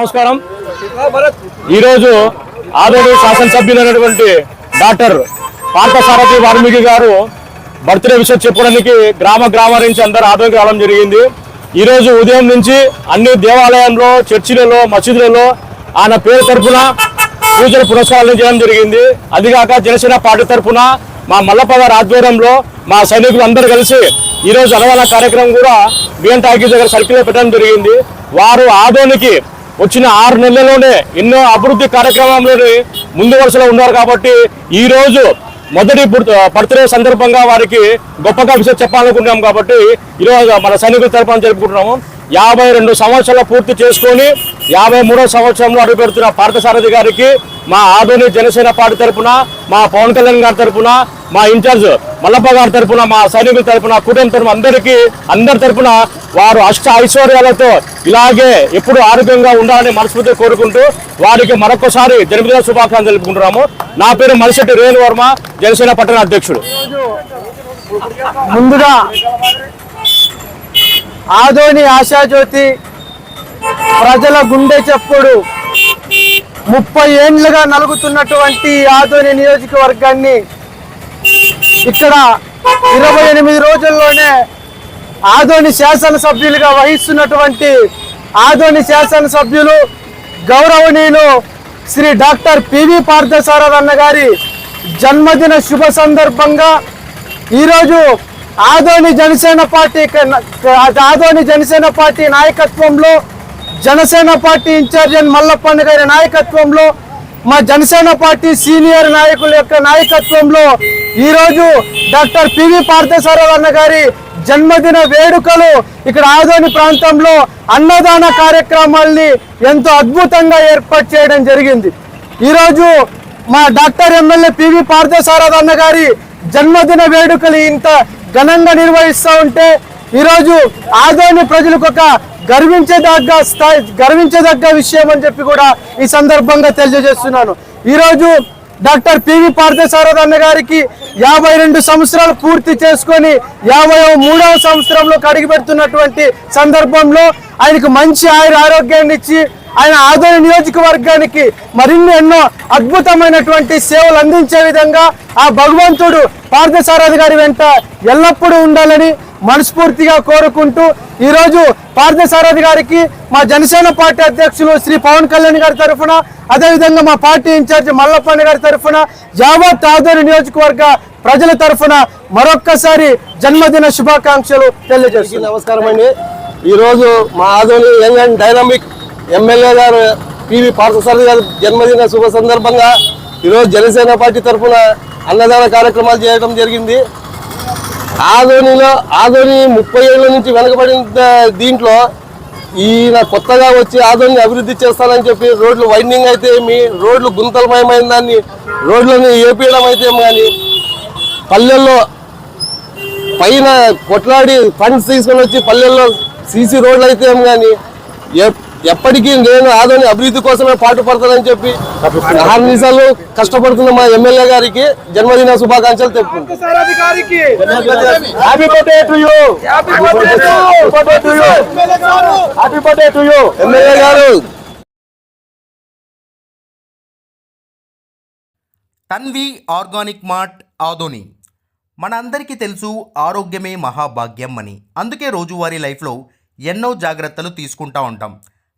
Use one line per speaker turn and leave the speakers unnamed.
నమస్కారం. ఈరోజు ఆదోని శాసనసభ్యులైనటువంటి డాక్టర్ పార్థసారథి వాల్మీకి గారు బర్త్డే విషయం చెప్పడానికి గ్రామ గ్రామ నుంచి అందరూ ఆదోనికి రావడం జరిగింది. ఈరోజు ఉదయం నుంచి అన్ని దేవాలయంలో చర్చిలలో మసీదులలో ఆయన పేరు తరపున పూజలు పురస్కారాలు చేయడం జరిగింది. అదిగాక జనసేన పార్టీ తరఫున మా మల్లప్ప గారి ఆధ్వర్యంలో మా సైనికులు అందరూ కలిసి ఈ రోజు కార్యక్రమం కూడా బిఎన్ టాకీ దగ్గర సర్కిల్లో పెట్టడం జరిగింది. వారు ఆదోనికి వచ్చిన ఆరు నెలల్లోనే ఎన్నో అభివృద్ధి కార్యక్రమంలోని ముందు వరుసలో ఉన్నారు కాబట్టి ఈరోజు మొదటి బర్త్డే సందర్భంగా వారికి గొప్పగా విషయం చెప్పాలనుకుంటున్నాం కాబట్టి ఈరోజు మన సైనికుల తరఫున జరుపుకుంటున్నాము. యాభై రెండు సంవత్సరాలు పూర్తి చేసుకొని యాభై మూడో సంవత్సరంలో అడుగుపెడుతున్న పార్థసారథి గారికి మా ఆధుని జనసేన పార్టీ తరపున మా పవన్ కళ్యాణ్ గారి తరపున మా ఇన్ఛార్జ్ మల్లప్ప గారి తరపున మా సైనికుల తరపున కుటుంబ తరఫున అందరికీ అందరి తరపున వారు అష్ట ఐశ్వర్యాలతో ఇలాగే ఎప్పుడు ఆరోగ్యంగా ఉండాలని మనస్ఫూర్తిగా కోరుకుంటూ వారికి మరొకసారి జన్మదిన శుభాకాంక్షలు తెలుపుకుంటున్నాము. నా పేరు మలిశెట్టి రేణు వర్మ జనసేన పట్టణ అధ్యక్షుడు.
ముందుగా ఆదోని ఆశాజ్యోతి ప్రజల గుండె చప్పుడు. ముప్పై ఏండ్లుగా నలుగుతున్నటువంటి ఆదోని నియోజకవర్గాన్ని ఇక్కడ ఇరవై ఎనిమిది రోజుల్లోనే ఆదోని శాసనసభ్యులుగా వహిస్తున్నటువంటి ఆదోని శాసనసభ్యులు గౌరవనీయులు శ్రీ డాక్టర్ పివి పార్థసారథ్ అన్న గారి జన్మదిన శుభ సందర్భంగా ఈరోజు ఆదోని జనసేన పార్టీ ఆదోని జనసేన పార్టీ నాయకత్వంలో Janasena party incharge N Mallappanna గారి నాయకత్వంలో మా జనసేన పార్టీ సీనియర్ నాయకుల యొక్క నాయకత్వంలో ఈరోజు డాక్టర్ పివి పార్థసారథ్ అన్న గారి జన్మదిన వేడుకలు ఇక్కడ ఆదోని ప్రాంతంలో అన్నదాన కార్యక్రమాల్ని ఎంతో అద్భుతంగా ఏర్పాటు చేయడం జరిగింది. ఈరోజు మా డాక్టర్ ఎమ్మెల్యే పివి పార్థసారథ్ అన్న గారి జన్మదిన వేడుకలు ఇంత ఘనంగా నిర్వహిస్తూ ఉంటే ఈరోజు ఆదోని ప్రజలకు ఒక గర్వించదగ్గ స్థాయి గర్వించదగ్గ విషయం అని చెప్పి కూడా ఈ సందర్భంగా తెలియజేస్తున్నాను. ఈరోజు డాక్టర్ పివి పార్థసారథ్ అన్న గారికి యాభై రెండు సంవత్సరాలు పూర్తి చేసుకొని యాభై మూడవ సంవత్సరంలో అడుగు పెడుతున్నటువంటి సందర్భంలో ఆయనకు మంచి ఆయుర ఆరోగ్యాన్ని ఇచ్చి ఆయన ఆదోని నియోజకవర్గానికి మరిన్ని ఎన్నో అద్భుతమైనటువంటి సేవలు అందించే విధంగా ఆ భగవంతుడు పార్థసారథి గారి వెంట ఎల్లప్పుడూ ఉండాలని మనస్ఫూర్తిగా కోరుకుంటూ ఈరోజు పార్థసారథి గారికి మా జనసేన పార్టీ అధ్యక్షులు శ్రీ పవన్ కళ్యాణ్ గారి తరఫున అదేవిధంగా మా పార్టీ ఇన్ఛార్జి మల్లప్పన్న గారి తరఫున యావత్ ఆదోని నియోజకవర్గ ప్రజల తరఫున మరొక్కసారి జన్మదిన శుభాకాంక్షలు తెలియజేస్తున్నాను
నమస్కారం అండి. ఈరోజు మా Adoni young and dynamic MLA గారు పివి పార్థసారథి గారి జన్మదిన శుభ సందర్భంగా ఈరోజు జనసేన పార్టీ తరఫున అన్నదాన కార్యక్రమాలు చేయడం జరిగింది. ఆధోనిలో ఆధోని ముప్పై ఏళ్ళ నుంచి వెనకబడిన దీంట్లో ఈయన కొత్తగా వచ్చి ఆధోని అభివృద్ధి చేస్తానని చెప్పి రోడ్లు వైండింగ్ అయితే ఏమి రోడ్లు గుంతలమయమైన దాన్ని రోడ్లను ఏపీయడం అయితే కానీ పల్లెల్లో పైన కొట్లాడి ఫండ్స్ తీసుకొని వచ్చి పల్లెల్లో సీసీ రోడ్లు అయితే ఏమి కానీ ఎప్పటికీ నేను ఆదోని అభివృద్ధి కోసమే పాటు పడతానని చెప్పి నిమిషాలు కష్టపడుతున్న మా ఎమ్మెల్యే గారికి జన్మదిన శుభాకాంక్షలు తెలుపుకుంటాను
happy birthday to you happy birthday to you happy birthday to you
MLA గారు.
Tanvi organic mart Adoni. మన అందరికీ తెలుసు ఆరోగ్యమే మహాభాగ్యం అని. అందుకే రోజువారీ లైఫ్లో ఎన్నో జాగ్రత్తలు తీసుకుంటా ఉంటాం.